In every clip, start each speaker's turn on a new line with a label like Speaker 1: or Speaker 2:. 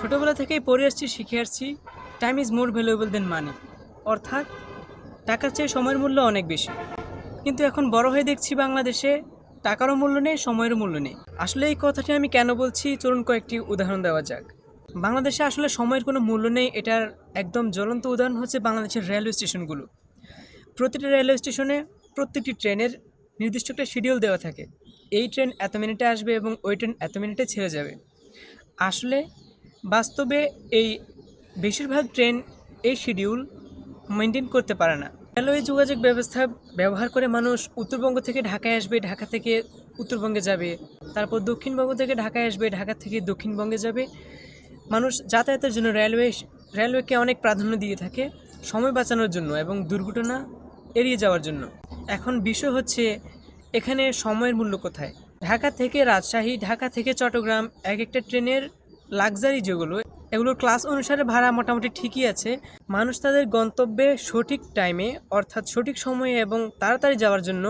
Speaker 1: ছোটোবেলা থেকেই পড়ে আসছি, শিখে আসছি। Time is more valuable than money অর্থাৎ টাকার চেয়ে সময়ের মূল্য অনেক বেশি। কিন্তু এখন বড় হয়ে দেখছি বাংলাদেশে টাকারও মূল্য নেই সময়ের মূল্য নেই। আসলে এই কথাটি আমি কেন বলছি? চলুন কয়েকটি উদাহরণ দেওয়া যাক। বাংলাদেশে আসলে সময়ের কোনো মূল্য নেই, এটার একদম জ্বলন্ত উদাহরণ হচ্ছে বাংলাদেশের রেলওয়ে স্টেশনগুলো। প্রতিটি রেলওয়ে স্টেশনে প্রত্যেকটি ট্রেনের নির্দিষ্ট একটা শিডিউল দেওয়া থাকে। এই ট্রেন এত মিনিটে আসবে এবং ওই ট্রেন এত মিনিটে ছেড়ে যাবে। আসলে বাস্তবে এই বেশিরভাগ ট্রেন এই শিডিউল মেনটেন করতে পারে না। রেলওয়ে যোগাযোগ ব্যবস্থা ব্যবহার করে মানুষ উত্তরবঙ্গ থেকে ঢাকায় আসবে, ঢাকা থেকে উত্তরবঙ্গে যাবে, তারপর দক্ষিণবঙ্গ থেকে ঢাকায় আসবে, ঢাকা থেকে দক্ষিণবঙ্গে যাবে। মানুষ যাতায়াতের জন্য রেলওয়ে, রেলওয়েকে অনেক প্রাধান্য দিয়ে থাকে সময় বাঁচানোর জন্য এবং দুর্ঘটনা এড়িয়ে যাওয়ার জন্য। এখন বিষয় হচ্ছে এখানে সময়ের মূল্য কোথায়? ঢাকা থেকে রাজশাহী, ঢাকা থেকে চট্টগ্রাম এক একটা ট্রেনের লাক্সারি যেগুলো, এগুলোর ক্লাস অনুসারে ভাড়া মোটামুটি ঠিকই আছে। মানুষ তাদের গন্তব্যে সঠিক টাইমে অর্থাৎ সঠিক সময়ে এবং তাড়াতাড়ি যাওয়ার জন্য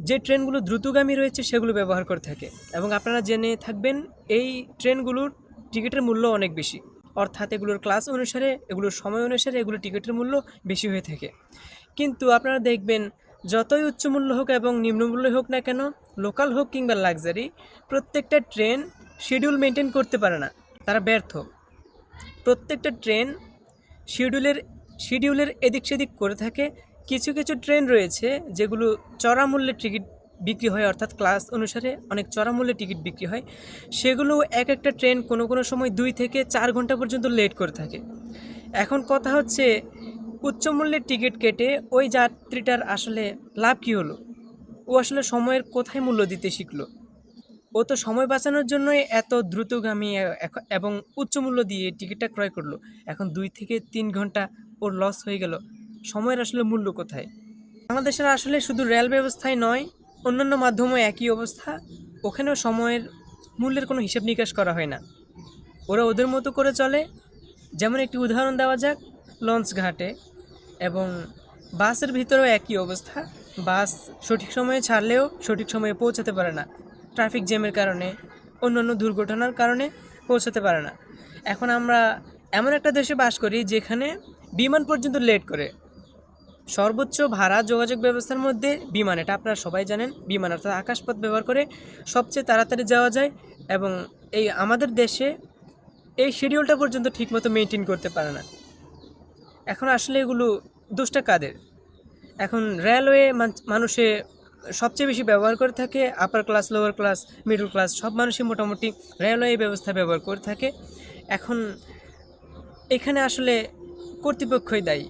Speaker 1: যে ট্রেনগুলো দ্রুতগামী রয়েছে সেগুলো ব্যবহার করে থাকে। এবং আপনারা জেনে থাকবেন, এই ট্রেনগুলোর টিকিটের মূল্য অনেক বেশি। অর্থাৎ এগুলোর ক্লাস অনুসারে, এগুলোর সময় অনুসারে এগুলোর টিকিটের মূল্য বেশি হয়ে থাকে। কিন্তু আপনারা দেখবেন, যতই উচ্চ মূল্য হোক এবং নিম্নমূল্য হোক না কেন লোকাল হোক কিংবা লাক্সারি প্রত্যেকটা ট্রেন শিডিউল মেনটেন করতে পারে না, তারা ব্যর্থ। প্রত্যেকটা ট্রেন শিডিউলের শিডিউলের এদিক সেদিক করে থাকে। কিছু কিছু ট্রেন রয়েছে যেগুলো চড়া মূল্যে টিকিট বিক্রি হয়, অর্থাৎ ক্লাস অনুসারে অনেক চড়া মূল্যে টিকিট বিক্রি হয়। সেগুলো এক একটা ট্রেন কোনো কোনো সময় দুই থেকে চার ঘণ্টা পর্যন্ত লেট করে থাকে। এখন কথা হচ্ছে, উচ্চ মূল্যের টিকিট কেটে ওই যাত্রীটার আসলে লাভ কী হলো? ও আসলে সময়ের কোথায় মূল্য দিতে শিখলো? ও তো সময় বাঁচানোর জন্যই এত দ্রুতগামী এবং উচ্চ মূল্য দিয়ে টিকিটটা ক্রয় করল। এখন দুই থেকে তিন ঘণ্টা ওর লস হয়ে গেল। সময়ের আসলে মূল্য কোথায়? বাংলাদেশের আসলে শুধু রেল ব্যবস্থায় নয়, অন্যান্য মাধ্যমে একই অবস্থা। ওখানেও সময়ের মূল্যের কোনো হিসাব নিকাশ করা হয় না। ওরা ওদের মতো করে চলে। যেমন একটি উদাহরণ দেওয়া যাক, লঞ্চ ঘাটে। এবং বাসের ভিতরেও একই অবস্থা। বাস সঠিক সময়ে ছাড়লেও সঠিক সময়ে পৌঁছাতে পারে না। ট্রাফিক জ্যামের কারণে, অন্যান্য দুর্ঘটনার কারণে পৌঁছাতে পারে না। এখন আমরা এমন একটা দেশে বাস করি যেখানে বিমান পর্যন্ত লেট করে। সর্বোচ্চ ভাড়া যোগাযোগ ব্যবস্থার মধ্যে বিমান, এটা আপনারা সবাই জানেন, বিমান অর্থাৎ আকাশপথ ব্যবহার করে সবচেয়ে তাড়াতাড়ি যাওয়া যায় এবং এই আমাদের দেশে এই শিডিউলটা পর্যন্ত ঠিকমতো মেনটেন করতে পারে না। এখন আসলে এগুলো দোষটা কাদের? এখন রেলওয়ে মান- মানুষে সবচেয়ে বেশি ব্যবহার করে থাকে upper class lower class middle class সব মানুষই মোটামুটি রেলওয়ে ব্যবস্থা ব্যবহার করে থাকে। এখন এখানে আসলে কর্তৃপক্ষই দায়ী।